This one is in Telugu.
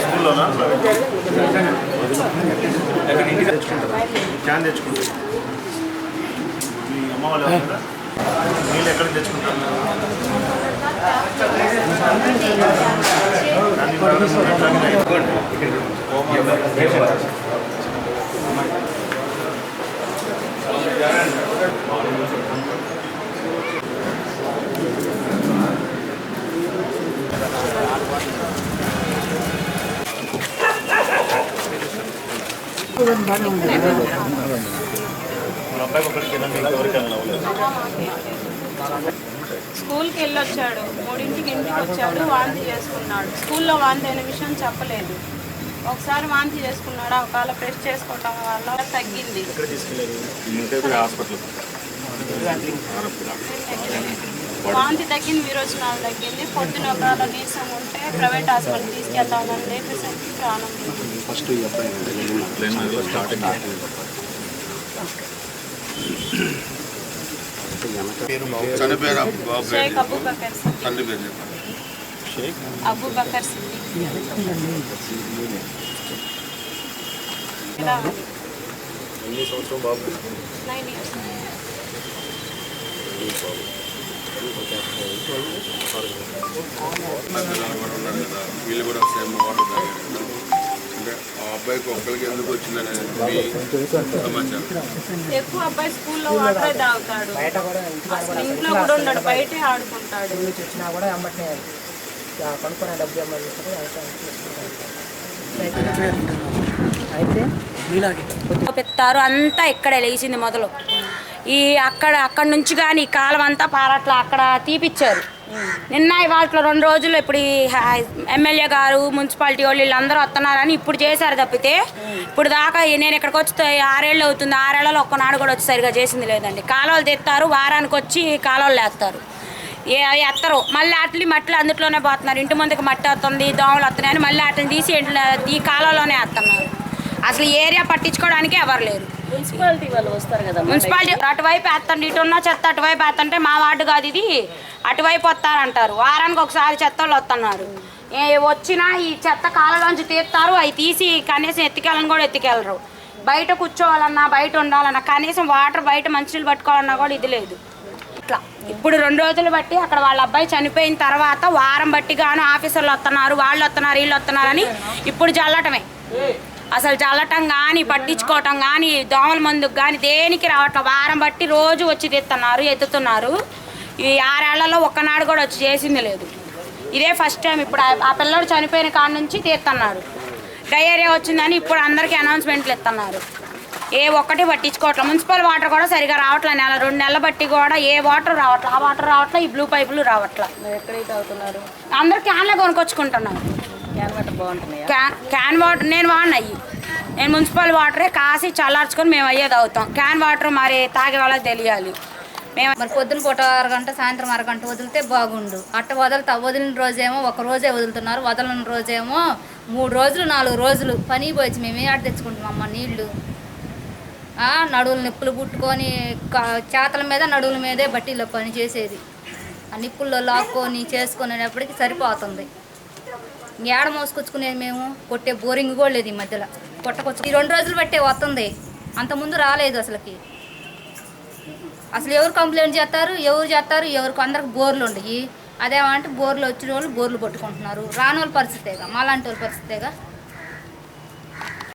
స్కూల్లోనా ఎక్కడ ఇంటికి తెచ్చుకుంటారు క్యాన్ తెచ్చుకుంటారు మీ అమ్మ వాళ్ళు నీళ్ళు ఎక్కడ నుంచి తెచ్చుకుంటారు కానీ తాగడం వాళ్ళ అబ్బాయికి స్కూల్కి వెళ్ళొచ్చాడు. మూడింటికి ఇంటికి వచ్చాడు వాంతి చేసుకున్నాడు. స్కూల్లో వాంతి అయిన విషయం చెప్పలేదు. ఒకసారి వాంతి చేసుకున్నాడు? ఒకవేళ ప్రెస్ చేసుకోవటం వల్ల తగ్గింది. వాంతి తగ్గింది విరోచనాలు తగ్గింది. పొద్దున ఒకవేళ నీరసం ఉంటే ప్రైవేట్ హాస్పిటల్ తీసుకెళ్తామని లేపేసరికి ప్రాణం. ఫస్ట్ చనిపోయిన. తల్లి పేరు. చెప్పండి. సంవత్సరం బాబు? వీళ్ళు కూడా అబ్బాయికి ఒక్కరికి ఎందుకు వచ్చిందనేది మీ సమాచారం? ఎక్కువ అబ్బాయి స్కూల్లో వాటరే తాగుతాడు. అసలు ఇంట్లో కూడా ఉండడు బయటే ఆడుకుంటాడు. వచ్చినా కూడా కొనుక్కున్న డబ్బు అయితే పెత్తారు అంతా ఇక్కడే లేచింది మొదలు. ఈ అక్కడ అక్కడ నుంచి కానీ ఈ కాలం అంతా పారట్ల అక్కడ తీపిచ్చారు. నిన్న ఇవాళ రెండు రోజులు ఇప్పుడు ఈ హ- ఎమ్మెల్యే గారు మున్సిపాలిటీ వాళ్ళు వీళ్ళందరూ వస్తున్నారని ఇప్పుడు చేశారు తప్పితే ఇప్పుడు దాకా నేను ఇక్కడికి వచ్చి ఆరేళ్ళు అవుతుంది ఆరేళ్ళలో ఒక్కనాడు కూడా వచ్చి సరిగా చేసింది లేదండి. కాలువలు తెస్తారు వారానికి వచ్చి కాలువలు వేస్తారు ఏ అవి ఎత్తరు. మళ్ళీ అట్లి మట్టి అందుట్లోనే పోతున్నారు. ఇంటి ముందుకు మట్టి వస్తుంది దోమలు వస్తున్నాయి మళ్ళీ అట్లని తీసి ఇంట్లో ఈ కాలంలోనే వేస్తున్నారు. అసలు ఏరియా పట్టించుకోవడానికి ఎవరు లేరు. మున్సిపాలిటీ వాళ్ళు వస్తారు కదా మున్సిపాలిటీ అటువైపు వేస్తండి ఇటు ఉన్న చెత్త అటువైపు వేస్తంటే మా వార్డు కాదు ఇది. అటువైపు వస్తారంటారు. వారానికి ఒకసారి చెత్త వాళ్ళు వస్తున్నారు. ఏ వచ్చినా ఈ చెత్త కాలలోంచి తీస్తారు అవి తీసి కనీసం ఎత్తికెళ్ళని కూడా ఎత్తికెళ్ళరు. బయట కూర్చోవాలన్నా బయట ఉండాలన్నా కనీసం వాటర్ బయట మంచినీళ్ళు పట్టుకోవాలన్నా కూడా ఇది లేదు. ఇట్లా. ఇప్పుడు రెండు రోజులు బట్టి అక్కడ వాళ్ళ అబ్బాయి చనిపోయిన తర్వాత వారం బట్టి గాను ఆఫీసర్లు వస్తున్నారు వాళ్ళు వస్తున్నారు వీళ్ళు వస్తున్నారని ఇప్పుడు చల్లటమే. అసలు చల్లటం కానీ పట్టించుకోవటం కానీ దోమల మందుకు కానీ దేనికి రావట్లేదు వారం బట్టి రోజు వచ్చి తెస్తున్నారు ఎత్తుతున్నారు. ఈ ఆరేళ్ళలో ఒక్కనాడు కూడా వచ్చి చేసింది లేదు. ఇదే ఫస్ట్ టైం ఇప్పుడు ఆ- పిల్లడు చనిపోయిన కాడ నుంచి తీస్తున్నారు డయేరియా వచ్చిందని ఇప్పుడు అందరికీ అనౌన్స్మెంట్లు ఇస్తున్నారు ఏ ఒక్కటి పట్టించుకోవట్లేదు మున్సిపల్ వాటర్ కూడా సరిగా రావట్లేదు నెల రెండు నెలల బట్టి కూడా ఏ వాటర్ రావట్లేదు ఆ వాటర్ రావట్లేదు ఈ బ్లూ పైపులు రావట్లేదు ఎక్కడైతే అవుతున్నారు? అందరు క్యాన్లే కొనుక్కొచ్చుకుంటున్నారు. క్యాన్ వాటర్ క్యాన్ వాటర్ నేను వాడినయ్యి నేను మున్సిపల్ వాటరే కాసి చల్లార్చుకొని మేము అయ్యేది అవుతాం క్యాన్ వాటర్ మరి తాగే వాళ్ళకి తెలియాలి. మేము మరి పొద్దున పూట అరగంట సాయంత్రం అరగంట వదిలితే బాగుండు. అట్ట వదలతా వదిలిన రోజేమో ఒక రోజే వదులుతున్నారు వదలని రోజేమో మూడు రోజులు నాలుగు రోజులు పని పోయి మేము ఏ తెచ్చుకుంటాం తెచ్చుకుంటున్నాం అమ్మ నీళ్ళు నడువులు నిప్పులు పుట్టుకొని చేతల మీద నడువుల మీదే బట్టీలో పని చేసేది. ఆ నిప్పుల్లో లాక్కొని చేసుకునేటప్పటికి సరిపోతుంది. ఏడ మోసుకొచ్చుకునేది మేము? కొట్టే బోరింగ్ కూడా లేదు ఈ మధ్యలో. కొట్టకొచ్చు. ఈ రెండు రోజులు బట్టే వస్తుంది అంతకుముందు రాలేదు అసలుకి. అసలు ఎవరు కంప్లైంట్ చేస్తారు? ఎవరు చేస్తారు? ఎవరికి అందరికి బోర్లు ఉండయి. అదేమంటే బోర్లు వచ్చిన వాళ్ళు బోర్లు పట్టుకుంటున్నారు రాని వాళ్ళ పరిస్థితేగా. మాలాంటి వాళ్ళ పరిస్థితేగా.